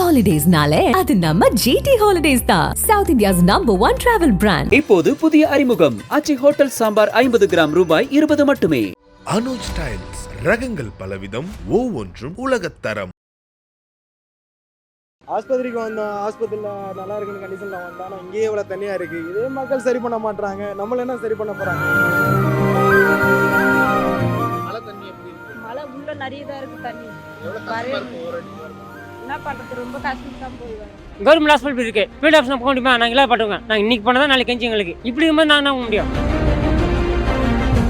ஹாலிடேஸ்னாலே அது நம்ம ஜிடி ஹாலிடேஸ் தான். South India's number one travel brand இப்போது புதிய அறிமுகம். அச்சி ஹோட்டல் சாம்பார் ஐம்பது கிராம் ரூபாய் இருபது மட்டுமே. அனுஜ் ஸ்டைல்ஸ் ரகங்கள் பலவிதம் ஒவ்வொன்றும் உலகத்தரம் ஆஸ்பத்திரிக்கு வந்தோம். ஆஸ்பத்திரியில் நல்லா இருக்குன்னு கண்டிஷனில் வந்தோம். ஆனால் இங்கேயே இவ்வளோ தனியாக இருக்குது இதே மக்கள் சரி பண்ண மாட்றாங்க. நம்மள என்ன சரி பண்ண போகிறாங்க மழை தண்ணி எப்படி மழை உள்ள நிறைய தான் இருக்கு தண்ணி. எவ்வளவு என்ன பண்றது? ரொம்ப கஷ்டம் தான் போய் வரும் கவர்மெண்ட் ஹாஸ்பிட்டல் இருக்கு. ஃபீல்ட் ஆஃபீஸ் போக முடியுமா? நாங்கள் எல்லாம் பண்ணுவோங்க நாங்கள் இன்னைக்கு பண்ணால் தான் நாளைக்கு கெஞ்சி எங்களுக்கு. இப்படி இருக்கும்போது நாங்கள் என்ன முடியும்?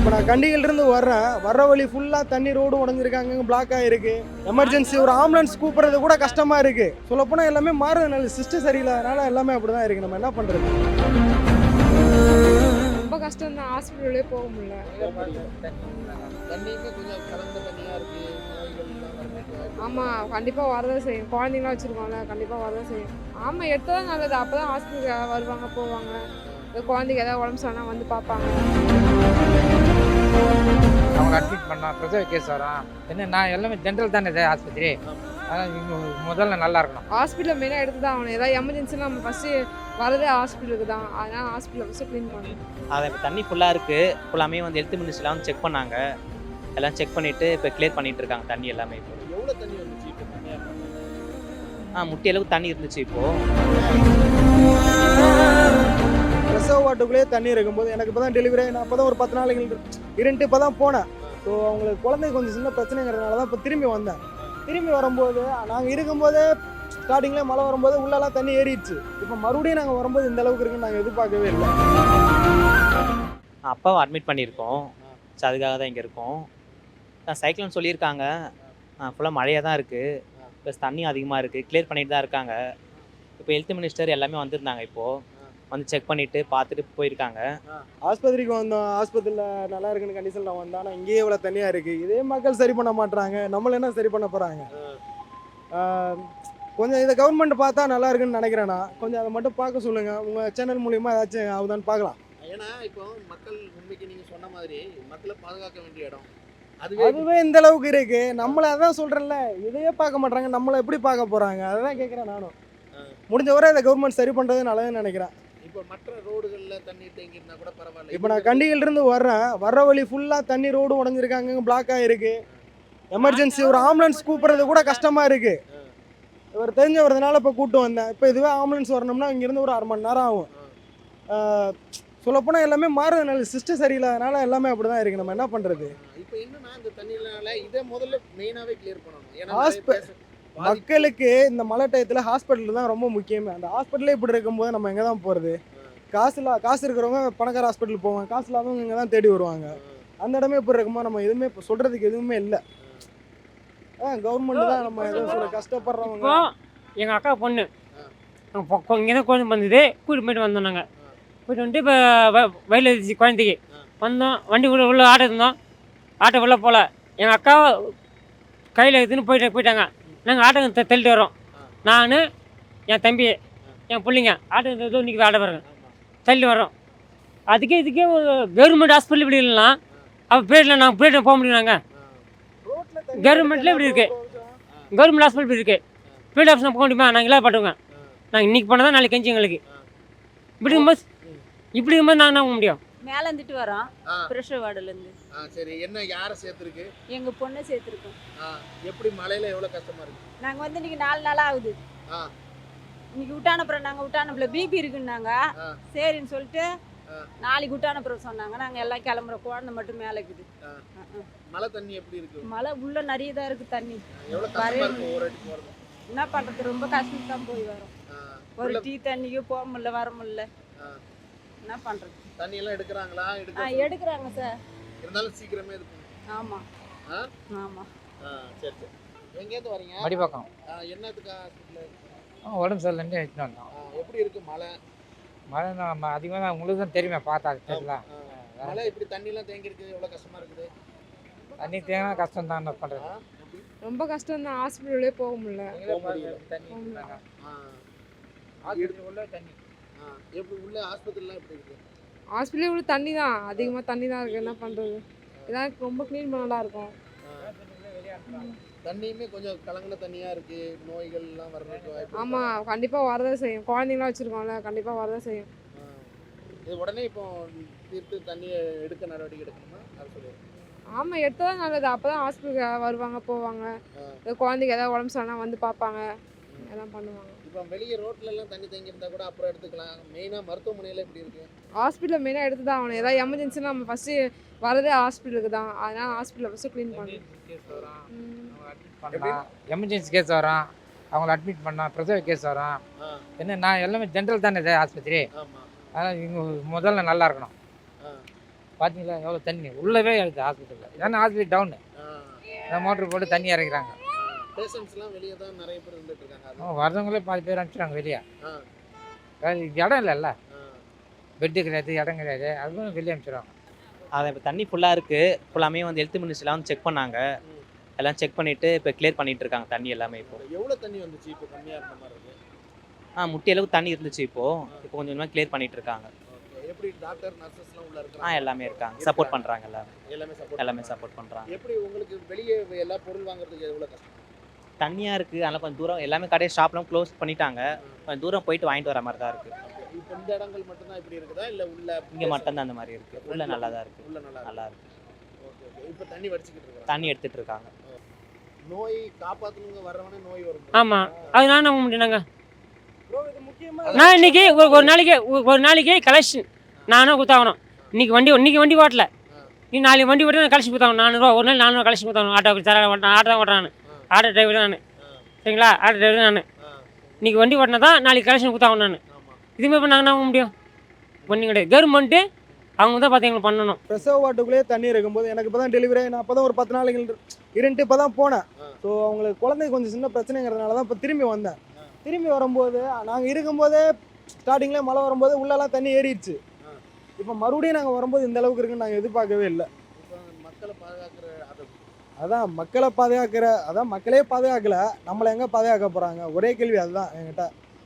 இப்போ நான் கண்டிகிலிருந்து வர்றேன். வர்ற வழி ஃபுல்லாக தண்ணி ரோடு உடஞ்சிருக்காங்க. பிளாக் ஆகிருக்கு எமர்ஜென்சி ஒரு ஆம்புலன்ஸ் கூப்பிட்றது கூட கஷ்டமாக இருக்குது சொல்லப்போனால் எல்லாமே மாறுதுனால சிஸ்டம் சரியில்லாதனால எல்லாமே அப்படி தான் இருக்குது நம்ம என்ன பண்ணுறது ரொம்ப கஷ்டம் தான் ஹாஸ்பிட்டலே போக முடியல. தண்ணியுமே கொஞ்சம் கலந்த தண்ணியா இருக்கு. ஆமாம் கண்டிப்பாக வரதான் செய்யும். குழந்தைங்களாம் வச்சுருக்கோம்ல கண்டிப்பாக வரதான் செய்யும். ஆமாம் எடுத்தால் தான் நல்லது அப்போ தான் ஹாஸ்பிட்டலுக்கு வருவாங்க போவாங்க. குழந்தைக்கு ஏதாவது உடம்பு சரினா வந்து பார்ப்பாங்க. அவங்க அட்மிட் பண்ணால் பிரசவ கேஸ் வரும் என்ன நான் எல்லாமே ஜென்ரல் தானே இது ஆஸ்பத்திரி? முதல்ல நல்லா இருக்கணும். ஹாஸ்பிட்டலில் மெயினாக எடுத்து தான் ஆகணும். ஏதாவது எமர்ஜென்சினா நம்ம ஃபஸ்ட்டு வரதே ஹாஸ்பிட்டலுக்கு தான். அதனால் ஹாஸ்பிட்டலை ஃபஸ்ட்டு க்ளீன் பண்ணணும். அதை இப்போ தண்ணி ஃபுல்லாக இருக்குது ஃபுல்லாமே வந்து ஹெல்த் மினிஸ்ட்ரிலாம் வந்து செக் பண்ணாங்க. எல்லாம் செக் பண்ணிவிட்டு இப்போ கிளியர் பண்ணிட்டு இருக்காங்க தண்ணி எல்லாமே இப்போ. எவ்வளவு தண்ணி வந்துச்சு இப்போ தண்ணியா? இருக்கு? ஆ முட்டி அளவுக்கு தண்ணி இருந்துச்சு இப்போது பிரசவ வாட்டுக்குள்ளேயே தண்ணி இருக்கும்போது எனக்கு இப்போ தான் டெலிவரி நான் அப்போ தான் ஒரு பத்து நாளைக்கு இருந்துட்டு இப்போ தான் போனேன். ஸோ அவங்களுக்கு குழந்தைக்கு கொஞ்சம் சின்ன பிரச்சனைங்கிறதுனால தான் இப்போ திரும்பி வந்தேன். திரும்பி வரும்போது நாங்கள் இருக்கும்போதே ஸ்டார்டிங்கில் மழை வரும்போது உள்ளெல்லாம் தண்ணி ஏறிடுச்சு. இப்போ மறுபடியும் நாங்கள் வரும்போது இந்த அளவுக்கு இருக்குன்னு நாங்கள் எதிர்பார்க்கவே இல்லை. அப்பாவை அட்மிட் பண்ணியிருக்கோம். ஸோ அதுக்காக தான் இங்கே இருக்கோம். சைக்கிள்னு சொல்லியிருக்காங்க. ஃபுல்லாக மழையாக தான் இருக்குது ப்ளஸ் தண்ணி அதிகமாக இருக்குது கிளியர் பண்ணிட்டு தான் இருக்காங்க. இப்போ ஹெல்த் மினிஸ்டர் எல்லாமே வந்திருந்தாங்க இப்போது வந்து செக் பண்ணிவிட்டு பார்த்துட்டு போயிருக்காங்க. ஆஸ்பத்திரிக்கு வந்தோம். ஆஸ்பத்திரியில் நல்லா இருக்குன்னு கண்டிஷனில் வந்தோம். ஆனால் இங்கேயே இவ்வளோ தனியாக இருக்குது இதே மக்கள் சரி பண்ண மாட்றாங்க. நம்மள என்ன சரி பண்ண போகிறாங்க கொஞ்சம் இதை கவர்மெண்ட் பார்த்தா நல்லா இருக்குன்னு நினைக்கிறேன் நான். கொஞ்சம் அதை மட்டும் பார்க்க சொல்லுங்கள் உங்கள் சேனல் மூலியமாக ஏதாச்சும் ஆகுதான்னு பார்க்கலாம். ஏன்னா இப்போ மக்கள் உண்மைக்கு நீங்க சொன்ன மாதிரி மக்களை பாதுகாக்க வேண்டிய இடம். அதுவே இந்த அளவுக்கு இருக்கு. நம்மள அதான் சொல்றேன்ல இதையே பார்க்க மாட்டாங்க நம்மள எப்படி பார்க்க போறாங்க? அதான் கேட்குறேன் நானும். முடிஞ்ச வரை இதை கவர்மெண்ட் சரி பண்றது நல்லதுன்னு நினைக்கிறேன். இப்போ மற்ற ரோடுகள்ல தண்ணி தேங்கி இருந்தா கூட பரவாயில்ல. இப்போ நான் கண்டிகில இருந்து வர்றேன். வர்ற வழி ஃபுல்லா தண்ணி ரோடு உடஞ்சிருக்காங்க பிளாக் ஆயிருக்கு. எமர்ஜென்சி ஒரு ஆம்புலன்ஸ் கூப்பிடுறது கூட கஷ்டமா இருக்கு. இவர் தெரிஞ்சவரதுனால இப்போ கூட்டு வந்தேன். இப்போ இதுவே ஆம்புலன்ஸ் வரணும்னா இங்கேருந்து ஒரு அரை மணி நேரம் ஆகும். சொல்லப்போனால் எல்லாமே மாறுதுனால சிஸ்டம் சரியில்லாதனால எல்லாமே அப்படி தான் இருக்குது நம்ம என்ன பண்ணுறது இப்போ என்னன்னா இந்த தண்ணியினால இதை முதல்ல மெயினாவே கிளியர் பண்ணணும். ஏன்னா மக்களுக்கு இந்த மழை டயத்தில் ஹாஸ்பிட்டல் தான் ரொம்ப முக்கியமே. அந்த ஹாஸ்பிட்டலே இப்படி இருக்கும்போது நம்ம எங்கே தான் போகிறது காசு இல்ல காசு இருக்கிறவங்க பணக்கார ஹாஸ்பிட்டல் போவாங்க. காசு இல்லாதவங்க இங்கே தான் தேடி வருவாங்க. அந்த இடமே இப்படி இருக்கும்போது நம்ம எதுவுமே இப்போ சொல்கிறதுக்கு எதுவுமே இல்லை. கவர்மெண்ட் தான் நம்ம எதுவும் சொல்ல கஷ்டப்படுறவங்க. எங்கள் அக்கா பொண்ணு. இங்கே தான் குழந்தை வந்தது. கூட்டிட்டு போயிட்டு வந்தோம் நாங்கள் போயிட்டு வந்துட்டு இப்போ இருந்துச்சு குழந்தைக்கு. வந்தோம் வண்டி உள்ள உள்ள ஆட்டோ இருந்தோம். ஆட்டோ போகல. எங்கள் அக்கா கையில் எடுத்துன்னு போயிட்டு போயிட்டாங்க. நாங்கள் ஆட்டோ தள்ளிட்டு வரோம் நான் என் தம்பி என் பிள்ளைங்க ஆட்டோ ஏதோ இன்றைக்கி ஆட பாருங்க. தள்ளி வரோம் அதுக்கே இதுக்கே ஒரு கவர்மெண்ட் ஹாஸ்பிட்டல் இப்படி இல்லைனா அப்போ பிரேட்டில் நாங்கள் பிரேட்டில் போக முடியும் நாங்கள் Government-ல இப்படி இருக்குது கவர்மெண்ட் ஹாஸ்பிட்டல் இப்படி இருக்குது ஃபீல்ட் ஆஃபீஸில் போக முடியுமா? நாங்கள் எல்லாம் பண்ணுவோங்க நாங்கள் இன்றைக்கி போனால் தான் நாளைக்கு கெஞ்சி எங்களுக்கு. இப்படி இருக்கும்போது இப்படி இருக்கும்போது நாங்கள் என்ன போக முடியும்? மேலே இருந்துட்டு வரோம் ப்ரெஷர் வார்டுலேருந்து. ஆ, சரி. என்ன யாரை சேர்த்துருக்கு? எங்கள் பொண்ணை சேர்த்துருக்கோம். எப்படி மழையில எவ்வளவு கஷ்டமா இருக்கு? நாங்கள் வந்து இன்னைக்கு நாலு நாள் ஆகுது. இன்னைக்கு விட்டானப்புறம் நாங்கள் விட்டானப்புல பிபி இருக்குன்னாங்க. சரின்னு சொல்லிட்டு. நாளைக்கு விட்டானப்புறம் சொன்னாங்க. நாங்கள் எல்லாம் கிளம்புற குழந்தை மட்டும் மேலே இருக்குது. மழை தண்ணி எப்படி இருக்கு? மழை உள்ள நிறைய தான் தண்ணி. இருக்கு போறது என்ன பண்ணுறது ரொம்ப கஷ்டம் தான் போய் வரோம். ஒரு டீ தண்ணிக்கு போக முடியல வர முடியல. என்ன பண்ணுறது தண்ணி எல்லாம் எடுக்கிறாங்களா? எடுக்க எடுக்கிறாங்க சார். இருந்தாலும் சீக்கிரமே இது பண்ணுங்க. ஆமாம் ஆ? ஆமாம் ஆ, சரி சரி. எங்கேருந்து வரீங்க? மடிப்பக்கம். ஆ, என்னத்துக்கு ஹாஸ்பிட்டல்? ஆ, உடம்பு சரியில்லைன்னு எடுத்துட்டு வந்தோம். எப்படி இருக்கு மழை? மழை நம்ம அதிகமாக தான் உங்களுக்கு தான் தெரியுமே பார்த்தா தெரியல. ஆ, மழை இப்படி தண்ணி எல்லாம் தேங்கி இருக்குது எவ்வளவு கஷ்டமா இருக்குது? தண்ணி தேங்கினா கஷ்டம் தான் என்ன பண்ணுறது? ரொம்ப கஷ்டம் தான் ஹாஸ்பிட்டலே போக முடியல. தண்ணி ஆ, ஆஸ்பத்திரி உள்ள தண்ணி. ஆ, எப்படி உள்ள ஆஸ்பத்திரிலாம் எப்படி இருக்கு? ஹாஸ்பிட்டலே உள்ள தண்ணி தான் அதிகமாக தண்ணி தான் இருக்குது என்ன பண்ணுறது இதான் ரொம்ப க்ளீன் பண்ண நல்லா இருக்கும் ஆ, தண்ணியுமே கொஞ்சம் கலங்கின தண்ணியா இருக்கு. நோய்கள் எல்லாம் வர்றதுக்கு? ஆமாம் கண்டிப்பாக வரதான் செய்யும். குழந்தைங்களாம் வச்சுருக்கோம்ல கண்டிப்பாக வரதான் செய்யும். இது உடனே இப்போ தீர்த்து தண்ணியை எடுக்க நடவடிக்கை எடுக்கணுமா? அது சொல்லுங்க ஆமாம் எடுத்தால் நல்லது. அப்போ தான் ஹாஸ்பிட்டலுக்கு வருவாங்க போவாங்க. குழந்தைக்கு ஏதாவது உடம்பு சரியில்லைனா வந்து பார்ப்பாங்க. எல்லாம் பண்ணுவாங்க. இப்போ வெளியே ரோட்ல எல்லாம் தண்ணி தேங்கி இருந்தா கூட அப்புறம் எடுத்துக்கலாம். மெயினா மருத்துவமனையில எப்படி இருக்கு? ஹாஸ்பிட்டலில் மெயினாக எடுத்து தான் ஆகணும். ஏதாவது எமர்ஜென்சினா நம்ம ஃபஸ்ட்டு வரதே ஹாஸ்பிட்டலுக்கு தான். அதனால் ஹாஸ்பிட்டலில் ஃபஸ்ட்டு க்ளீன் பண்ணணும். எமர்ஜென்சி கேஸ் வரும் அவங்கள அட்மிட் பண்ணலாம் பிரசவ கேஸ் வரும். என்ன நான் எல்லாமே ஜென்ரல் தானே இது ஆஸ்பத்திரி? ஆமா. அதனால் இவங்க முதல்ல நல்லா இருக்கணும். பார்த்தீங்களா எவ்வளோ தண்ணி? உள்ளவே இருக்குது ஹாஸ்பிட்டலில் ஏன்னா ஹாஸ்பிட்டல் டவுனு. மோட்ரு போட்டு தண்ணி இறக்குறாங்க. பேஷண்ட்ஸ்லாம் வெளியே தான் நிறைய பேர் இருந்துட்டு இருக்காங்க. அது அவங்க வரவங்களே பாதி பேர் அனுப்பிச்சிடுறாங்க வெளியே. ஆ. இடம் இல்லைல்ல. ஆ. பெட்டு கிடையாது இடம் கிடையாது. அதுவும் வெளியே அனுப்பிச்சிடுவாங்க. அதை இப்போ தண்ணி ஃபுல்லாக இருக்குது ஃபுல்லாமே வந்து ஹெல்த் மினிஸ்டர்லாம் வந்து செக் பண்ணாங்க. எல்லாம் செக் பண்ணிவிட்டு இப்போ கிளியர் பண்ணிட்டு இருக்காங்க தண்ணி எல்லாமே இப்போ. எவ்வளவு தண்ணி வந்துச்சு? இப்போ கம்மியா இருந்த மாதிரி இருக்கு. ஆ முட்டி அளவுக்கு தண்ணி இருந்துச்சு இப்போது இப்போ கொஞ்சம் கொஞ்சமாக கிளியர் பண்ணிட்டு இருக்காங்க. எப்படி டாக்டர் நர்சஸ்லாம் உள்ள ஆ இருக்காங்க. எல்லாமே இருக்காங்க? சப்போர்ட் பண்ணுறாங்க எல்லாமே. எல்லாமே சப்போர்ட் எல்லாமே சப்போர்ட் பண்ணுறாங்க எப்படி உங்களுக்கு வெளியே எல்லா பொருள் வாங்குறதுக்கு எவ்வளவு கஷ்டம்? தண்ணியாக இருக்குது அதனால் கொஞ்சம் தூரம் எல்லாமே கடையை ஷாப்லாம் க்ளோஸ் பண்ணிட்டாங்க. கொஞ்சம் தூரம் போயிட்டு வாங்கிட்டு வர மாதிரி தான் இருக்குது. இப்போ இந்த இடங்கள் மட்டும்தான் இப்படி இருக்குதா? இல்ல உள்ள இங்கே மட்டும்தான் அந்த மாதிரி இருக்குது உள்ள நல்லா தான் இருக்குது உள்ள நல்லா நல்லா இருக்கு. Okay okay. இப்போ தண்ணி வடிச்சுக்கிட்டு இருக்காங்க. தண்ணி எடுத்துட்டு இருக்காங்க. நோய் காப்பாத்தணுங்க வர்றவனே நோய் வரும் ஆமாம் அது நான் நம்ப முக்கியமாக நான் இன்னைக்கு ஒரு நாளைக்கு ஒரு- நாளைக்கு கலெக்ஷன் நானும் கொடுத்தாகணும். இன்னைக்கு வண்டி இன்னைக்கு வண்டி ஓட்டல. நீ நாளைக்கு வண்டி ஓட்டி கலெக்ஷன் கொடுத்தாகணும். நானூறுவா ஒரு நாள் நானூறு கலெக்ஷன் கொடுத்தாகணும். ஆட்டோ தர ஆட்டோ தான் ஓட்டுறேன் ஆட்டோ டிரைவர் நான். சரிங்களா? ஆட்டோ டிரைவர் நான். இன்னைக்கு வண்டி ஓட்டினா தான் நாளைக்கு கலெக்ஷன் கொடுத்தாகணும் நான். நாங்கள் நம்ப முடியும்? ஒன்றும் கிடையாது. கவர்மெண்ட்டு அவங்க தான் பார்த்து எங்களுக்கு பண்ணணும். பிரசவ வாட்டுக்குள்ளேயே தண்ணி இருக்கும்போது எனக்கு இப்போ தான் டெலிவரி நான் அப்போ தான் ஒரு பத்து நாளைகள் இருந்துட்டு இப்போ தான் போனேன். ஸோ அவங்களுக்கு குழந்தை கொஞ்சம் சின்ன பிரச்சனைங்கிறதுனால தான் இப்போ திரும்பி வந்தேன். திரும்பி வரும்போது நாங்கள் இருக்கும்போதே ஸ்டார்டிங்கில் மழை வரும்போது உள்ளெல்லாம் தண்ணி ஏறிடுச்சு. இப்போ மறுபடியும் நாங்கள் வரும்போது இந்த அளவுக்கு இருக்குன்னு நாங்கள் எதிர்பார்க்கவே இல்லை. மக்களை பாதுகாக்கிற அதான் மக்களை பாதுகாக்கிற அதான் மக்களே பாதுகாக்கல நம்மளை எங்கே பாதுகாக்க போகிறாங்க ஒரே கேள்வி அதுதான் என்கிட்ட.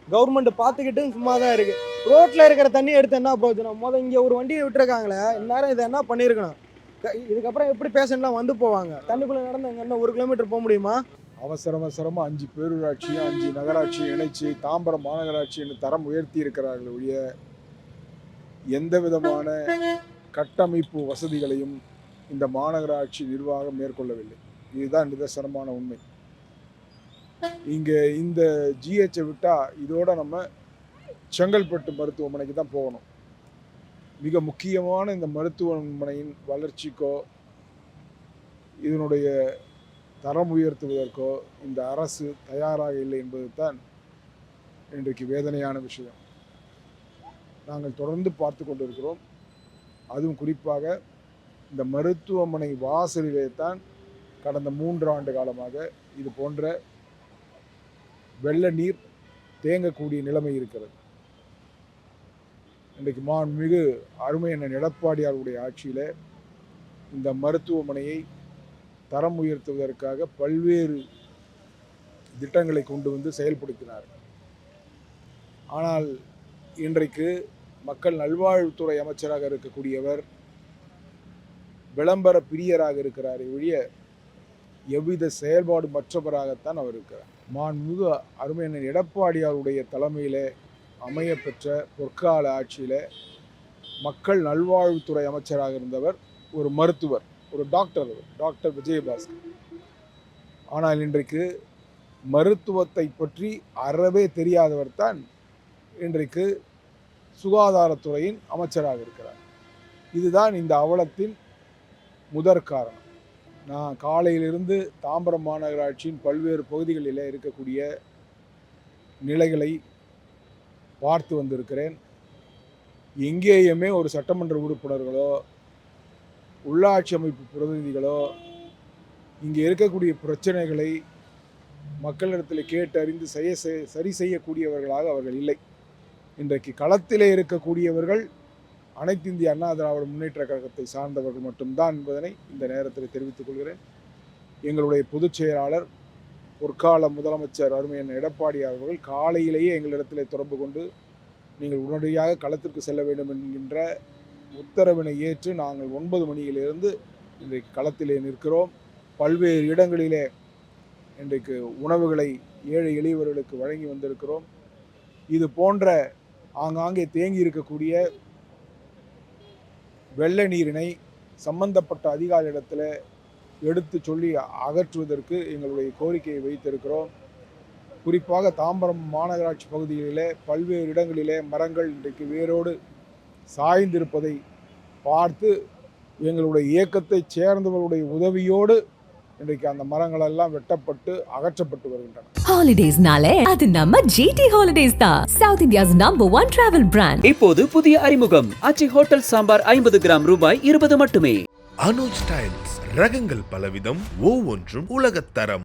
கவர்மெண்ட் பார்த்துக்கிட்டு சும்மா தான் இருக்குது ரோட்டில் இருக்கிற தண்ணி எடுத்து என்ன பிரயோஜனம் மொதல் இங்கே ஒரு வண்டியை விட்டுருக்காங்களே இந்நேரம் இதை என்ன பண்ணியிருக்கணும் க- இதுக்கப்புறம் எப்படி பேஷண்ட்லாம் வந்து போவாங்க? தண்ணிக்குள்ளே நடந்து அங்கே என்ன ஒரு கிலோமீட்டர் போக முடியுமா? அவசர அவசரமாக அஞ்சு பேரூராட்சியும் அஞ்சு நகராட்சியும் இணைச்சு தாம்பரம் மாநகராட்சின்னு தரம் உயர்த்தி இருக்கிறார்கள் ஒழிய எந்த விதமான கட்டமைப்பு வசதிகளையும் இந்த மாநகராட்சி நிர்வாகம் மேற்கொள்ளவில்லை. இதுதான் நிதர்சனமான உண்மை. இங்கே இந்த ஜிஹெச்சை விட்டால் இதோட நம்ம செங்கல்பட்டு மருத்துவமனைக்கு தான் போகணும். மிக முக்கியமான இந்த மருத்துவமனையின் வளர்ச்சிக்கோ இதனுடைய தரம் உயர்த்துவதற்கோ இந்த அரசு தயாராக இல்லை என்பது தான் இன்றைக்கு வேதனையான விஷயம். நாங்கள் தொடர்ந்து பார்த்து கொண்டிருக்கிறோம். அதுவும் குறிப்பாக இந்த மருத்துவமனை வாசலிலே தான் கடந்த மூன்று ஆண்டு காலமாக இது போன்ற வெள்ள நீர் தேங்கக்கூடிய நிலைமை இருக்கிறது. இன்றைக்கு மாண்புமிகு அருமை அண்ணன் எடப்பாடியாருடைய ஆட்சியில் இந்த மருத்துவமனையை தரம் உயர்த்துவதற்காக பல்வேறு திட்டங்களை கொண்டு வந்து செயல்படுத்தினார். ஆனால் இன்றைக்கு மக்கள் நல்வாழ்வுத்துறை அமைச்சராக இருக்கக்கூடியவர் விளம்பர பிரியராக இருக்கிறார் ஒழிய எவ்வித செயல்பாடு மற்றவராகத்தான் அவர் இருக்கிறார். மாண்புமிகு அருமையண்ணன் எடப்பாடியாருடைய தலைமையில் அமையப்பெற்ற பொற்கால ஆட்சியில் மக்கள் நல்வாழ்வுத்துறை அமைச்சராக இருந்தவர் ஒரு மருத்துவர் ஒரு டாக்டர் அவர் டாக்டர் விஜயபாஸ்கர். ஆனால் இன்றைக்கு மருத்துவத்தை பற்றி அறவே தெரியாதவர் தான் இன்றைக்கு சுகாதாரத்துறையின் அமைச்சராக இருக்கிறார். இதுதான் இந்த அவலத்தின் முதற் காரணம். நான் காலையிலிருந்து தாம்பரம் மாநகராட்சியின் பல்வேறு பகுதிகளில் இருக்கக்கூடிய நிலைகளை பார்த்து வந்திருக்கிறேன். எங்கேயுமே ஒரு சட்டமன்ற உறுப்பினர்களோ உள்ளாட்சி அமைப்பு பிரதிநிதிகளோ இங்கே இருக்கக்கூடிய பிரச்சனைகளை மக்களிடத்தில் கேட்டு அறிந்து செய்ய செய்- சரி செய்யக்கூடியவர்களாக அவர்கள் இல்லை. இன்றைக்கு களத்திலே இருக்கக்கூடியவர்கள் அனைத்து இந்திய அண்ணா திராவிட முன்னேற்ற கழகத்தை சார்ந்தவர்கள் மட்டும்தான் என்பதனை இந்த நேரத்தில் தெரிவித்துக் கொள்கிறேன். எங்களுடைய பொதுச் செயலாளர் பொற்கால முதலமைச்சர் அருமையன் எடப்பாடி அவர்கள் காலையிலேயே எங்களிடத்தில் தொடர்பு கொண்டு நீங்கள் உடனடியாக களத்திற்கு செல்ல வேண்டும் என்கின்ற உத்தரவினை ஏற்று நாங்கள் ஒன்பது மணியிலிருந்து இன்றைக்கு களத்திலே நிற்கிறோம். பல்வேறு இடங்களிலே இன்றைக்கு உணவுகளை ஏழை எளியவர்களுக்கு வழங்கி வந்திருக்கிறோம். இது போன்ற ஆங்காங்கே தேங்கி இருக்கக்கூடிய வெள்ள நீரினை சம்பந்தப்பட்ட அதிகாரியிடத்தில் எடுத்து சொல்லி அகற்றுவதற்கு எங்களுடைய கோரிக்கையை வைத்திருக்கிறோம். குறிப்பாக தாம்பரம் மாநகராட்சி பகுதிகளிலே பல்வேறு இடங்களிலே மரங்கள் இன்றைக்கு வேரோடு சாய்ந்திருப்பதை பார்த்து எங்களுடைய இயக்கத்தை சேர்ந்தவர்களுடைய உதவியோடு இன்றைக்கு அந்த மரங்கள் எல்லாம் வெட்டப்பட்டு அகற்றப்பட்டு வருகின்றன. ஹாலிடேஸ்னாலே அது நம்ம ஜிடி ஹாலிடேஸ் தான். South India's number one travel brand இப்போது புதிய அறிமுகம். ஆச்சி ஹோட்டல் சாம்பார் ஐம்பது கிராம் ரூபாய் இருபது மட்டுமே. அனுஜ் ஸ்டைல்ஸ் ரகங்கள் பலவிதம் ஒவ்வொன்றும் உலகத்தரம்.